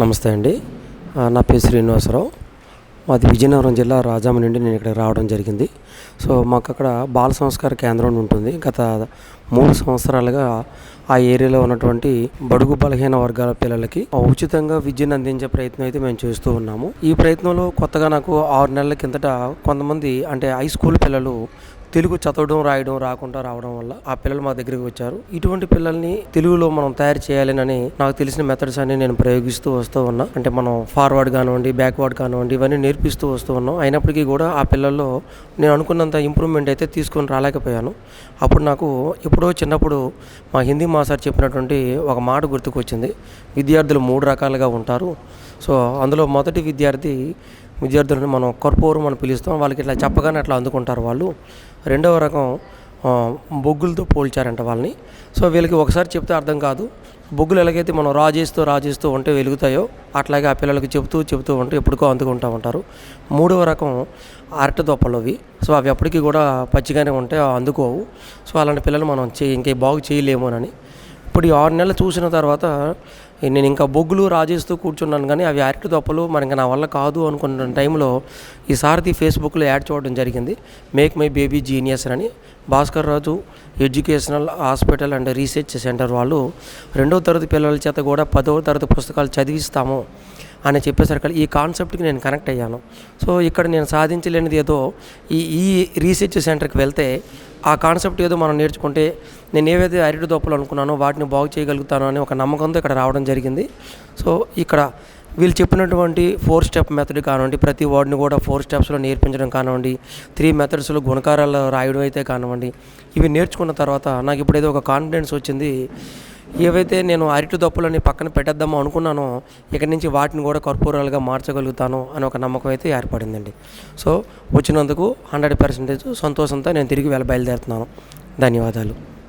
నమస్తే అండి. నా పేరు శ్రీనివాసరావు. మాది విజయనగరం జిల్లా రాజామ నుండి నేను ఇక్కడ రావడం జరిగింది. సో మాకు అక్కడ బాల సంస్కార కేంద్రం ఉంటుంది. గత మూడు సంవత్సరాలుగా ఆ ఏరియాలో ఉన్నటువంటి బడుగు బలహీన వర్గాల పిల్లలకి ఉచితంగా విద్యను అందించే ప్రయత్నం అయితే మేము చేస్తూ ఉన్నాము. ఈ ప్రయత్నంలో కొత్తగా నాకు ఆరు నెలల కిందట కొంతమంది అంటే హై స్కూల్ పిల్లలు తెలుగు చదవడం రాయడం రాకుండా రావడం వల్ల ఆ పిల్లలు మా దగ్గరికి వచ్చారు. ఇటువంటి పిల్లల్ని తెలుగులో మనం తయారు చేయాలని నాకు తెలిసిన మెథడ్స్ అన్ని నేను ప్రయోగిస్తూ వస్తూ ఉన్నా. అంటే మనం ఫార్వర్డ్ కానివ్వండి బ్యాక్వర్డ్ కానివ్వండి ఇవన్నీ నేర్పిస్తూ వస్తూ ఉన్నాం. అయినప్పటికీ కూడా ఆ పిల్లల్లో నేను అనుకున్నంత ఇంప్రూవ్మెంట్ అయితే తీసుకొని రాలేకపోయాను. అప్పుడు నాకు ఎప్పుడో చిన్నప్పుడు మా హిందీ మాస్టర్ చెప్పినటువంటి ఒక మాట గుర్తుకొచ్చింది. విద్యార్థులు మూడు రకాలుగా ఉంటారు. సో అందులో మొదటి విద్యార్థి విద్యార్థులను మనం కర్పూరం అని పిలుస్తాం. వాళ్ళకి ఇట్లా చెప్పగానే అట్లా అందుకుంటారు వాళ్ళు. రెండవ రకం బొగ్గులతో పోల్చారంట వాళ్ళని. సో వీళ్ళకి ఒకసారి చెప్తే అర్థం కాదు. బొగ్గులు ఎలాగైతే మనం రాజేస్తూ రాజేస్తూ ఉంటే వెలుగుతాయో అట్లాగే ఆ పిల్లలకి చెబుతూ చెబుతూ ఉంటే ఎప్పటికో అందుకుంటూ ఉంటారు. మూడవ రకం అరటి దొప్పలు అవి. సో అవి ఎప్పటికీ కూడా పచ్చిగానే ఉంటాయి అందుకోవు. సో అలాంటి పిల్లలు మనం చే ఇంకే బాగు చేయలేమోనని. ఇప్పుడు ఈ ఆరు నెలలు చూసిన తర్వాత నేను ఇంకా బొగ్గులు రాజేస్తూ కూర్చున్నాను కానీ అవి అరటి దొప్పలు మరి ఇంకా నా వల్ల కాదు అనుకున్న టైంలో ఈ సారథి ఫేస్బుక్లో యాడ్ చూడడం జరిగింది. మేక్ మై బేబీ జీనియస్ అని. Bhaskar Raju educational hospital and research centre వాళ్ళు రెండవ తరగతి పిల్లల చేత కూడా పదవ తరగతి పుస్తకాలు చదివిస్తాము అని చెప్పేసరికి ఈ కాన్సెప్ట్కి నేను కనెక్ట్ అయ్యాను. సో ఇక్కడ నేను సాధించలేనిది ఏదో ఈ ఈ రీసెర్చ్ సెంటర్కి వెళ్తే ఆ కాన్సెప్ట్ ఏదో మనం నేర్చుకుంటే నేను ఏవైతే అరటి దొప్పలు అనుకున్నానో వాటిని బాగు చేయగలుగుతాను అని ఒక నమ్మకంతో ఇక్కడ రావడం జరిగింది. సో ఇక్కడ వీళ్ళు చెప్పినటువంటి ఫోర్ స్టెప్ మెథడ్ కానివ్వండి ప్రతి వార్డ్ని కూడా ఫోర్ స్టెప్స్లో నేర్పించడం కానివ్వండి త్రీ మెథడ్స్లో గుణకారాలు రాయడం అయితే కానివ్వండి ఇవి నేర్చుకున్న తర్వాత నాకు ఇప్పుడు ఏదో ఒక కాన్ఫిడెన్స్ వచ్చింది. ఏవైతే నేను అరటి దప్పులని పక్కన పెట్టేద్దామో అనుకున్నానో ఇక్కడి నుంచి వాటిని కూడా కర్పూరాలుగా మార్చగలుగుతాను అని ఒక నమ్మకం అయితే ఏర్పడిందండి. సో వచ్చినందుకు హండ్రెడ్ పర్సెంటేజ్ సంతోషంతో నేను తిరిగి వెళ్ళ బయలుదేరుతున్నాను. ధన్యవాదాలు.